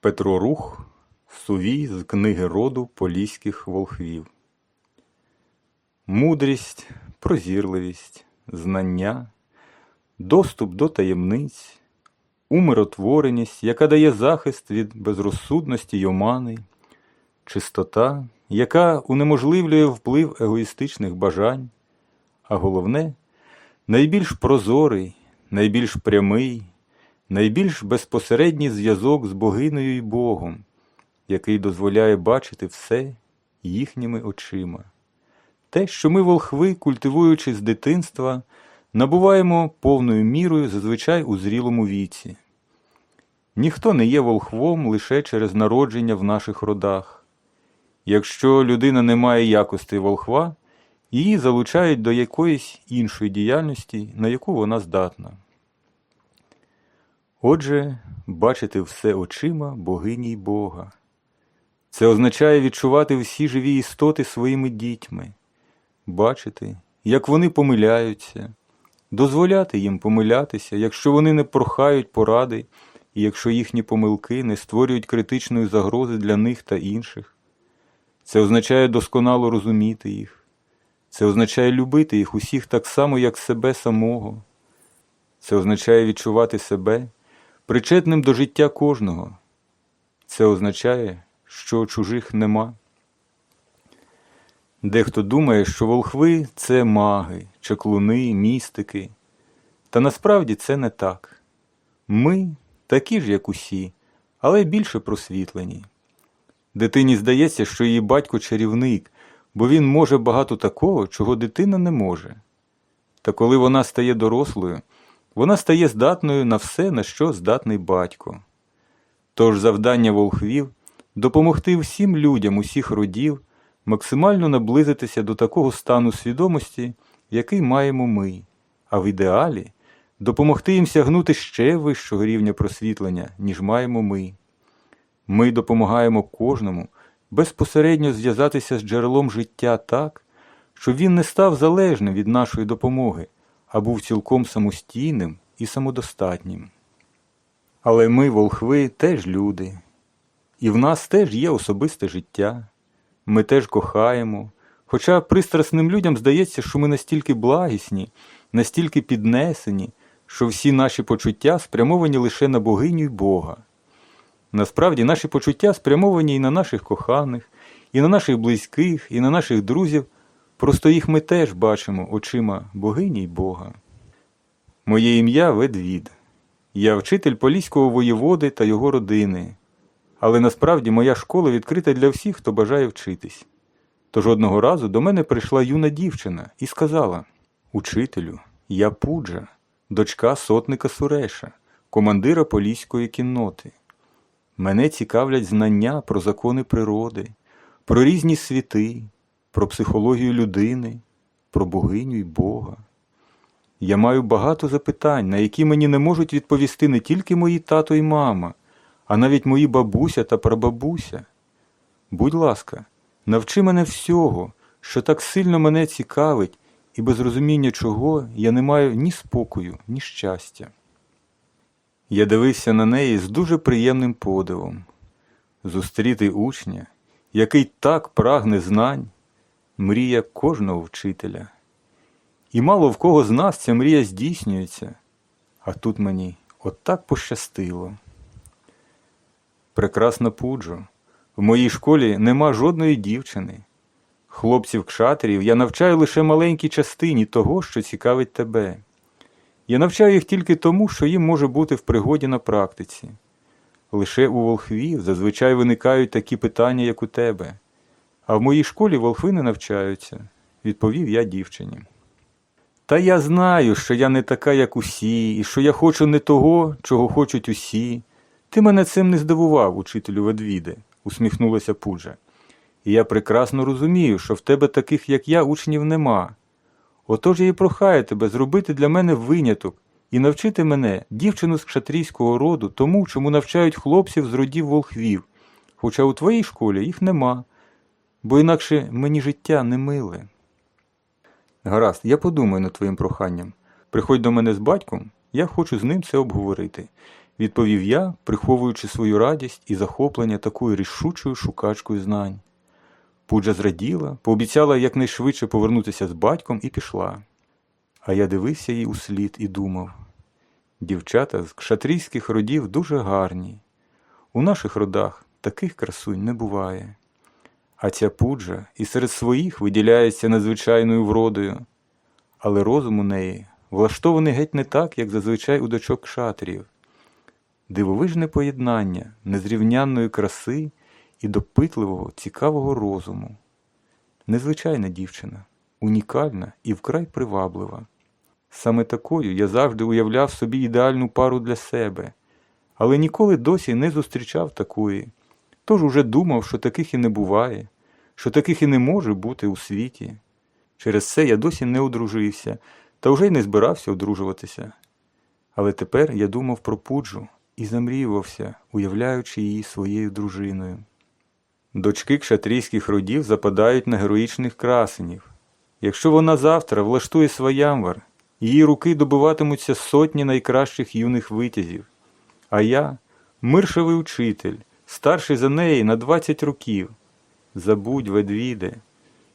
Петро Рух, Сувій з книги роду поліських волхвів. Мудрість, прозірливість, знання, доступ до таємниць, умиротвореність, яка дає захист від безрозсудності й омани, чистота, яка унеможливлює вплив егоїстичних бажань, а головне найбільш прозорий, найбільш прямий, найбільш безпосередній зв'язок з богинею і Богом, який дозволяє бачити все їхніми очима. Те, що ми, волхви, культивуючи з дитинства, набуваємо повною мірою зазвичай у зрілому віці. Ніхто не є волхвом лише через народження в наших родах. Якщо людина не має якостей волхва, її залучають до якоїсь іншої діяльності, на яку вона здатна. Отже, бачити все очима богині й Бога. Це означає відчувати всі живі істоти своїми дітьми, бачити, як вони помиляються, дозволяти їм помилятися, якщо вони не прохають поради, і якщо їхні помилки не створюють критичної загрози для них та інших. Це означає досконало розуміти їх. Це означає любити їх усіх так само, як себе самого. Це означає відчувати себе причетним до життя кожного. Це означає, що чужих нема. Дехто думає, що волхви це маги, чаклуни, містики. Та насправді це не так. Ми такі ж, як усі, але більше просвітлені. Дитині здається, що її батько чарівник, бо він може багато такого, чого дитина не може. Та коли вона стає дорослою, вона стає здатною на все, на що здатний батько. Тож завдання волхвів допомогти всім людям усіх родів максимально наблизитися до такого стану свідомості, який маємо ми, а в ідеалі допомогти їм сягнути ще вищого рівня просвітлення, ніж маємо ми. Ми допомагаємо кожному безпосередньо зв'язатися з джерелом життя так, щоб він не став залежним від нашої допомоги, а був цілком самостійним і самодостатнім. Але ми, волхви, теж люди, і в нас теж є особисте життя. Ми теж кохаємо. Хоча пристрасним людям здається, що ми настільки благісні, настільки піднесені, що всі наші почуття спрямовані лише на богиню й Бога. Насправді наші почуття спрямовані і на наших коханих, і на наших близьких, і на наших друзів, просто їх ми теж бачимо очима богині й Бога. Моє ім'я Ведвід. Я вчитель поліського воєводи та його родини. Але насправді моя школа відкрита для всіх, хто бажає вчитись. Тож одного разу до мене прийшла юна дівчина і сказала Учителю, я Пуджа, дочка сотника Суреша, командира поліської кінноти. Мене цікавлять знання про закони природи, про різні світи, про психологію людини, про богиню й Бога. Я маю багато запитань, на які мені не можуть відповісти не тільки мої тато й мама, а навіть мої бабуся та прабабуся. Будь ласка, навчи мене всього, що так сильно мене цікавить, і без розуміння чого я не маю ні спокою, ні щастя. Я дивився на неї з дуже приємним подивом. Зустріти учня, який так прагне знань, мрія кожного вчителя. І мало в кого з нас ця мрія здійснюється, а тут мені отак пощастило. Прекрасна пуджо, в моїй школі нема жодної дівчини. Хлопців кшатрів я навчаю лише маленькій частині того, що цікавить тебе. Я навчаю їх тільки тому, що їм може бути в пригоді на практиці. Лише у волхвів зазвичай виникають такі питання, як у тебе. А в моїй школі волхви не навчаються, відповів я дівчині. Та я знаю, що я не така, як усі, і що я хочу не того, чого хочуть усі. Ти мене цим не здивував, учителю Ведвіде, усміхнулася Пуджа. І я прекрасно розумію, що в тебе таких, як я, учнів нема. Отож я і прохаю тебе зробити для мене виняток і навчити мене, дівчину з кшатрійського роду, тому, чому навчають хлопців з родів волхвів, хоча у твоїй школі їх нема, бо інакше мені життя не миле. Гаразд, я подумаю над твоїм проханням. Приходь до мене з батьком, я хочу з ним це обговорити. відповів я, приховуючи свою радість і захоплення такою рішучою шукачкою знань. Пуджа зраділа, пообіцяла якнайшвидше повернутися з батьком і пішла. А я дивився їй услід і думав дівчата з кшатрійських родів дуже гарні. У наших родах таких красунь не буває. А ця пуджа і серед своїх виділяється надзвичайною вродою, але розум у неї влаштований геть не так, як зазвичай у дочок кшатрів. Дивовижне поєднання незрівнянної краси і допитливого, цікавого розуму. Незвичайна дівчина, унікальна і вкрай приваблива. Саме такою я завжди уявляв собі ідеальну пару для себе, але ніколи досі не зустрічав такої, тож уже думав, що таких і не буває, що таких і не може бути у світі. Через це я досі не одружився та вже й не збирався одружуватися. Але тепер я думав про пуджу і замріювався, уявляючи її своєю дружиною. Дочки кшатрійських родів западають на героїчних красенів. Якщо вона завтра влаштує своямвар, її руки добиватимуться сотні найкращих юних витязів. А я миршевий учитель, старший за неї на 20 років. Забудь, ведвіде.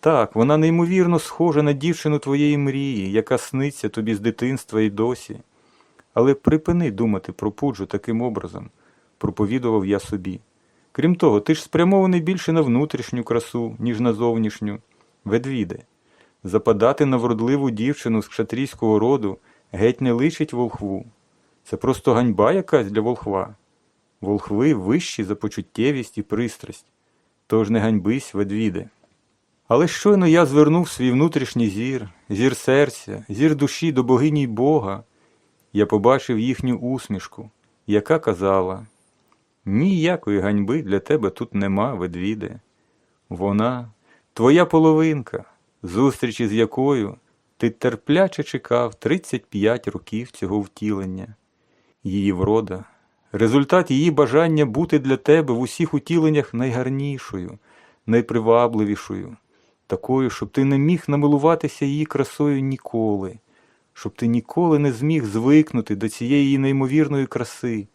Так, вона неймовірно схожа на дівчину твоєї мрії, яка сниться тобі з дитинства і досі. Але припини думати про пуджу таким образом, проповідував я собі. Крім того, ти ж спрямований більше на внутрішню красу, ніж на зовнішню. Ведвіде, западати на вродливу дівчину з кшатрійського роду геть не личить волхву. Це просто ганьба якась для волхва. Волхви вищі за почуттєвість і пристрасть. Тож не ганьбись, ведвіде. Але щойно я звернув свій внутрішній зір, зір серця, зір душі до богині й Бога, я побачив їхню усмішку, яка казала Ніякої ганьби для тебе тут нема, ведвіде. Вона твоя половинка, зустрічі з якою ти терпляче чекав 35 років цього втілення. Її врода, результат її бажання бути для тебе в усіх утіленнях найгарнішою, найпривабливішою, такою, щоб ти не міг намилуватися її красою ніколи, щоб ти ніколи не зміг звикнути до цієї неймовірної краси,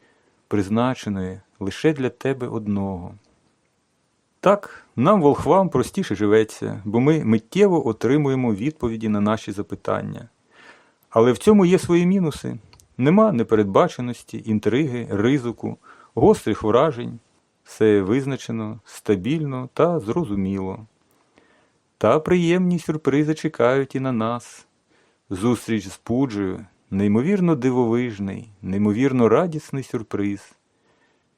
призначеної лише для тебе одного. Так, нам, волхвам, простіше живеться, бо ми миттєво отримуємо відповіді на наші запитання. Але в цьому є свої мінуси. Нема непередбаченості, інтриги, ризику, гострих вражень. Все визначено, стабільно та зрозуміло. Та приємні сюрпризи чекають і на нас. Зустріч з Пуджею неймовірно дивовижний, неймовірно радісний сюрприз.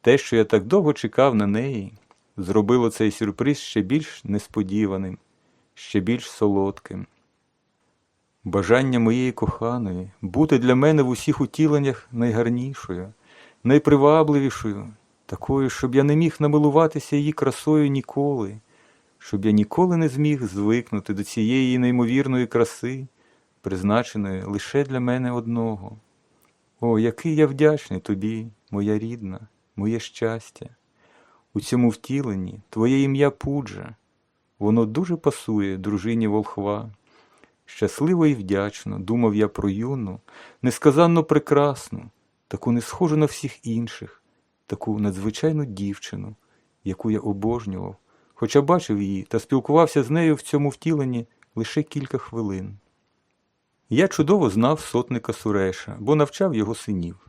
Те, що я так довго чекав на неї, зробило цей сюрприз ще більш несподіваним, ще більш солодким. Бажання моєї коханої бути для мене в усіх утіленнях найгарнішою, найпривабливішою, такою, щоб я не міг намилуватися її красою ніколи, щоб я ніколи не зміг звикнути до цієї неймовірної краси, призначеної лише для мене одного. О, який я вдячний тобі, моя рідна, моє щастя. У цьому втіленні твоє ім'я Пуджа, воно дуже пасує дружині волхва. Щасливо і вдячно думав я про юну, несказанно прекрасну, таку не схожу на всіх інших, таку надзвичайну дівчину, яку я обожнював, хоча бачив її та спілкувався з нею в цьому втіленні лише кілька хвилин. Я чудово знав сотника Суреша, бо навчав його синів.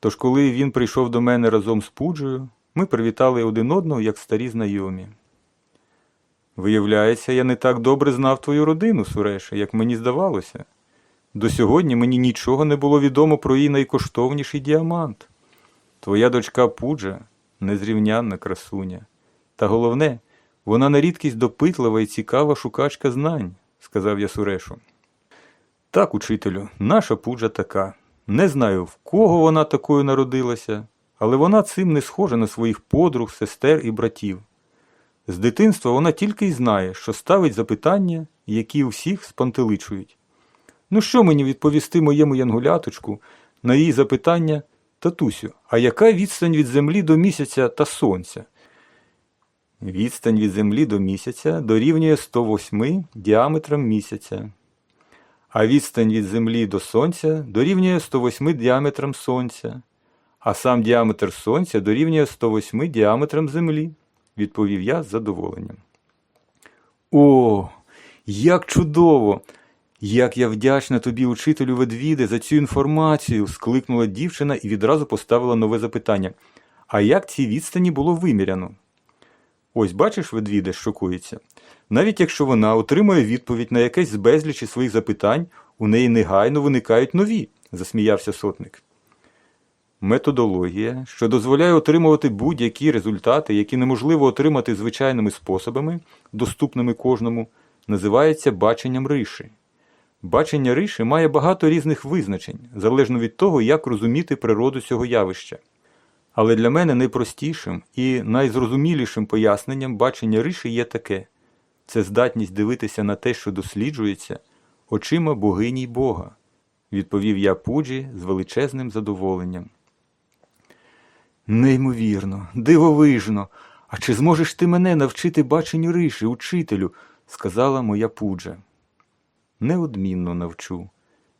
Тож, коли він прийшов до мене разом з Пуджею, ми привітали один одного як старі знайомі. Виявляється, я не так добре знав твою родину, Суреше, як мені здавалося. До сьогодні мені нічого не було відомо про її найкоштовніший діамант. Твоя дочка Пуджа незрівнянна красуня. Та головне, вона на рідкість допитлива і цікава шукачка знань, сказав я Сурешу. Так, учителю, наша Пуджа така. Не знаю, в кого вона такою народилася, але вона цим не схожа на своїх подруг, сестер і братів. З дитинства вона тільки й знає, що ставить запитання, які усіх спантеличують. Ну що мені відповісти моєму янгуляточку на її запитання, татусю, а яка відстань від землі до місяця та сонця? Відстань від землі до місяця дорівнює 108 діаметрам місяця, а відстань від землі до сонця дорівнює 108 діаметрам сонця, а сам діаметр Сонця дорівнює 108 діаметрам Землі, відповів я з задоволенням. О, як чудово! Як я вдячна тобі, учителю Ведвіде, за цю інформацію, скликнула дівчина і відразу поставила нове запитання. А як ці відстані було виміряно? Ось бачиш, Ведвіде, шокується. Навіть якщо вона отримує відповідь на якесь з безлічі своїх запитань, у неї негайно виникають нові, засміявся сотник. Методологія, що дозволяє отримувати будь-які результати, які неможливо отримати звичайними способами, доступними кожному, називається баченням риші. Бачення риші має багато різних визначень, залежно від того, як розуміти природу цього явища. Але для мене найпростішим і найзрозумілішим поясненням бачення риші є таке це здатність дивитися на те, що досліджується, очима богині й Бога, відповів я Пуджі з величезним задоволенням. Неймовірно, дивовижно. А чи зможеш ти мене навчити баченню риші, учителю? сказала моя Пуджа. Неодмінно навчу.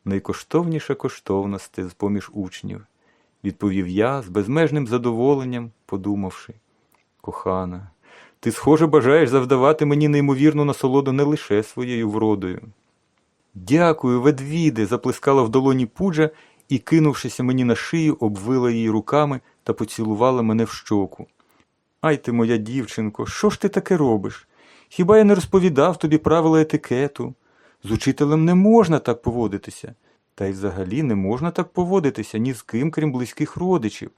Найкоштовніша коштовності з поміж учнів, відповів я з безмежним задоволенням, подумавши. Кохана, ти, схоже, бажаєш завдавати мені неймовірну насолоду не лише своєю вродою. Дякую, ведвіде, заплескала в долоні пуджа і, кинувшися мені на шию, обвила її руками та поцілувала мене в щоку. Ай ти, моя дівчинко, що ж ти таке робиш? Хіба я не розповідав тобі правила етикету? З учителем не можна так поводитися. Та й взагалі не можна так поводитися ні з ким, крім близьких родичів.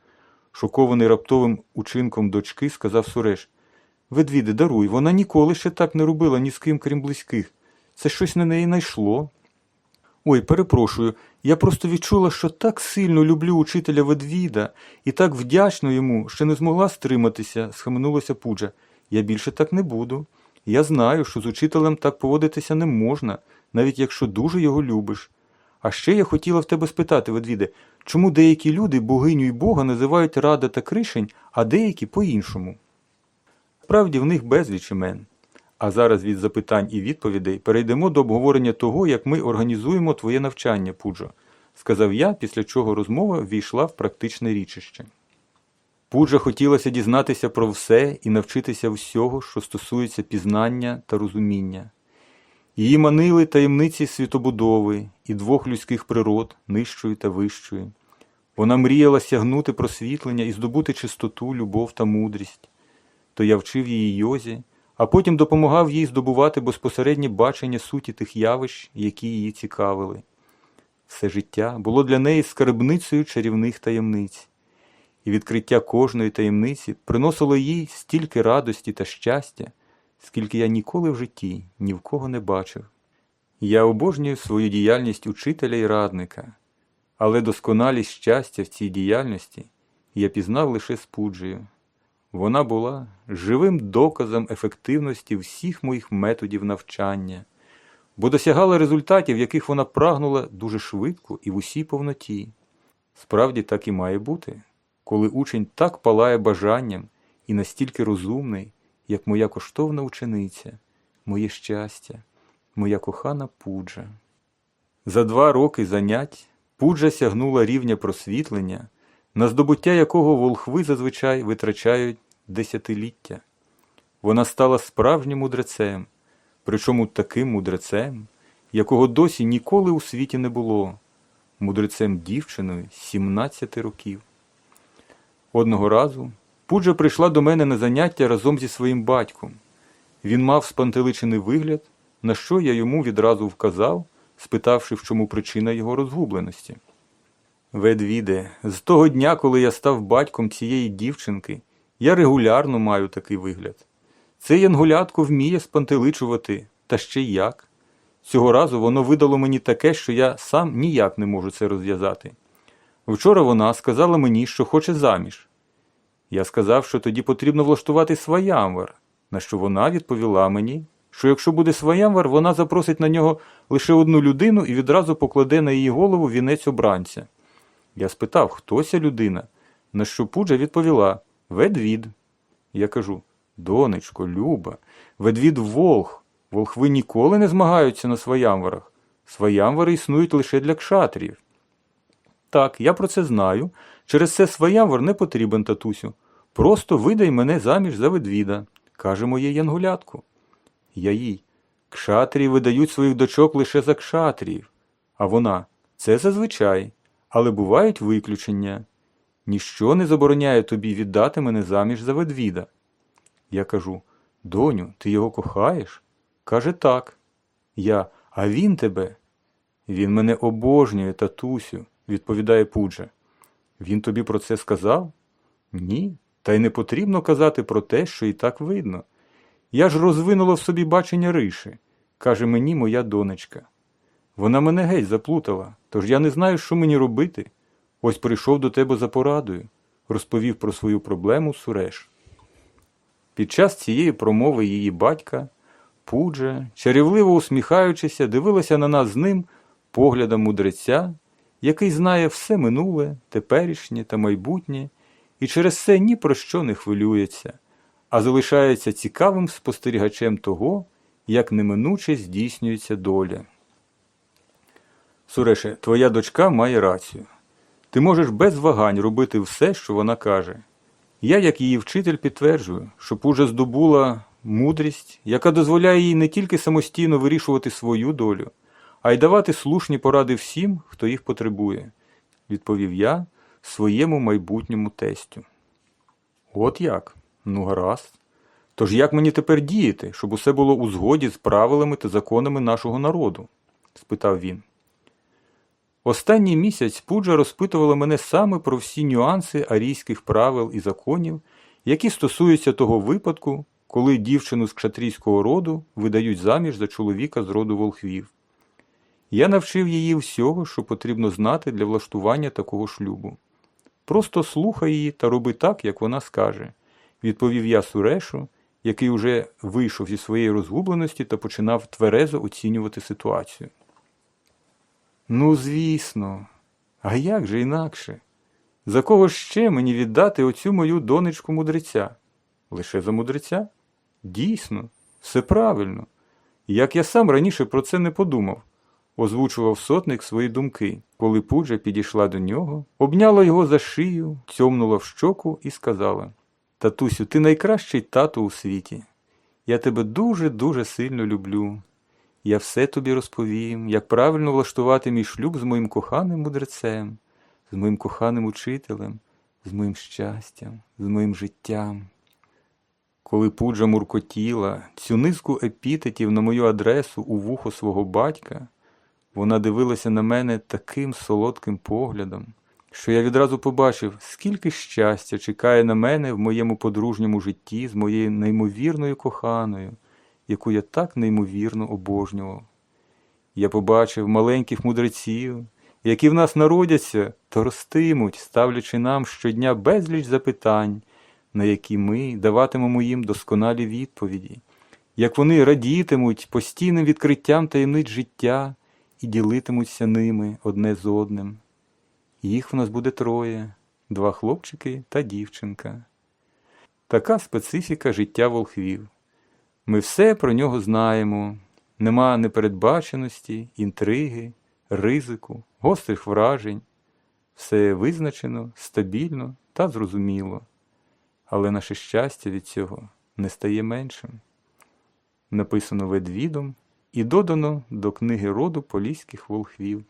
Шокований раптовим учинком дочки, сказав Суреш. Ведвіде, даруй, вона ніколи ще так не робила ні з ким, крім близьких. Це щось на неї найшло. Ой, перепрошую, я просто відчула, що так сильно люблю учителя Ведвіда і так вдячна йому, що не змогла стриматися, схаменулася Пуджа. Я більше так не буду. Я знаю, що з учителем так поводитися не можна, навіть якщо дуже його любиш. А ще я хотіла в тебе спитати, Ведвіде, чому деякі люди богиню й Бога називають Рада та Кришень, а деякі по-іншому? Справді в них безліч імен. А зараз від запитань і відповідей перейдемо до обговорення того, як ми організуємо твоє навчання, Пуджо, сказав я, після чого розмова ввійшла в практичне річище. Пуджа хотілося дізнатися про все і навчитися всього, що стосується пізнання та розуміння. Її манили таємниці світобудови і двох людських природ, нижчої та вищої. Вона мріяла сягнути просвітлення і здобути чистоту, любов та мудрість. То я вчив її йозі, а потім допомагав їй здобувати безпосереднє бачення суті тих явищ, які її цікавили. Все життя було для неї скарбницею чарівних таємниць, і відкриття кожної таємниці приносило їй стільки радості та щастя, скільки я ніколи в житті ні в кого не бачив. Я обожнюю свою діяльність учителя і радника, але досконалість щастя в цій діяльності я пізнав лише з. Вона була живим доказом ефективності всіх моїх методів навчання, бо досягала результатів, яких вона прагнула дуже швидко і в усій повноті. Справді так і має бути, коли учень так палає бажанням і настільки розумний, як моя коштовна учениця, моє щастя, моя кохана Пуджа. За два роки занять Пуджа сягнула рівня просвітлення, на здобуття якого волхви зазвичай витрачають десятиліття. Вона стала справжнім мудрецем, причому таким мудрецем, якого досі ніколи у світі не було, мудрецем дівчиною 17 років. Одного разу Пуджа прийшла до мене на заняття разом зі своїм батьком. Він мав спантеличений вигляд, на що я йому відразу вказав, спитавши, в чому причина його розгубленості. Ведвіде, з того дня, коли я став батьком цієї дівчинки, я регулярно маю такий вигляд. Це янгулятко вміє спантеличувати, та ще й як. Цього разу воно видало мені таке, що я сам ніяк не можу це розв'язати. Вчора вона сказала мені, що хоче заміж. Я сказав, що тоді потрібно влаштувати сваямвар, на що вона відповіла мені, що якщо буде сваямвар, вона запросить на нього лише одну людину і відразу покладе на її голову вінець обранця. Я спитав, хто ця людина, на що Пуджа відповіла Ведвід. Я кажу Донечко, Люба, ведвід волх. Волхви ніколи не змагаються на своямварах. Своямвари існують лише для кшатрів. Так, я про це знаю, Через це своявор не потрібен, татусю. Просто видай мене заміж за ведвіда, каже моє янгулятко. Я їй. Кшатрії видають своїх дочок лише за кшатріїв. А вона це зазвичай, але бувають виключення. Ніщо не забороняє тобі віддати мене заміж за ведвіда. Я кажу: Доню, ти його кохаєш? Каже так. Я, а він тебе? Він мене обожнює, татусю, відповідає Пудже. Він тобі про це сказав? Ні. Та й не потрібно казати про те, що і так видно. Я ж розвинула в собі бачення риші, каже мені моя донечка. Вона мене геть заплутала, тож я не знаю, що мені робити. Ось прийшов до тебе за порадою, розповів про свою проблему Суреш. Під час цієї промови її батька, Пудже, чарівливо усміхаючися, дивилася на нас з ним поглядом мудреця, який знає все минуле, теперішнє та майбутнє, і через це ні про що не хвилюється, а залишається цікавим спостерігачем того, як неминуче здійснюється доля. Суреше, твоя дочка має рацію. Ти можеш без вагань робити все, що вона каже. Я, як її вчитель, підтверджую, що Пужа здобула мудрість, яка дозволяє їй не тільки самостійно вирішувати свою долю, а й давати слушні поради всім, хто їх потребує, відповів я своєму майбутньому тестю. От як? Ну, гаразд. Тож як мені тепер діяти, щоб усе було у згоді з правилами та законами нашого народу? спитав він. Останній місяць Пуджа розпитувала мене саме про всі нюанси арійських правил і законів, які стосуються того випадку, коли дівчину з кшатрійського роду видають заміж за чоловіка з роду волхвів. Я навчив її всього, що потрібно знати для влаштування такого шлюбу. Просто слухай її та роби так, як вона скаже, відповів я Сурешу, який уже вийшов зі своєї розгубленості та починав тверезо оцінювати ситуацію. Ну, звісно, а як же інакше? За кого ще мені віддати оцю мою донечку мудреця? Лише за мудреця? Дійсно, все правильно. Як я сам раніше про це не подумав, озвучував сотник свої думки, коли Пуджа підійшла до нього, обняла його за шию, цьомнула в щоку і сказала: Татусю, ти найкращий тато у світі. Я тебе дуже-дуже сильно люблю. Я все тобі розповім, як правильно влаштувати мій шлюб з моїм коханим мудрецем, з моїм коханим учителем, з моїм щастям, з моїм життям. Коли Пуджа муркотіла цю низку епітетів на мою адресу у вухо свого батька, вона дивилася на мене таким солодким поглядом, що я відразу побачив, скільки щастя чекає на мене в моєму подружньому житті з моєю неймовірною коханою, яку я так неймовірно обожнював. Я побачив маленьких мудреців, які в нас народяться та ростимуть, ставлячи нам щодня безліч запитань, на які ми даватимемо їм досконалі відповіді, як вони радітимуть постійним відкриттям таємниць життя і ділитимуться ними одне з одним. Їх в нас буде троє два хлопчики та дівчинка. Така специфіка життя волхвів. Ми все про нього знаємо. Нема непередбаченості, інтриги, ризику, гострих вражень. Все визначено, стабільно та зрозуміло. Але наше щастя від цього не стає меншим. Написано ведвідом і додано до книги роду поліських волхвів.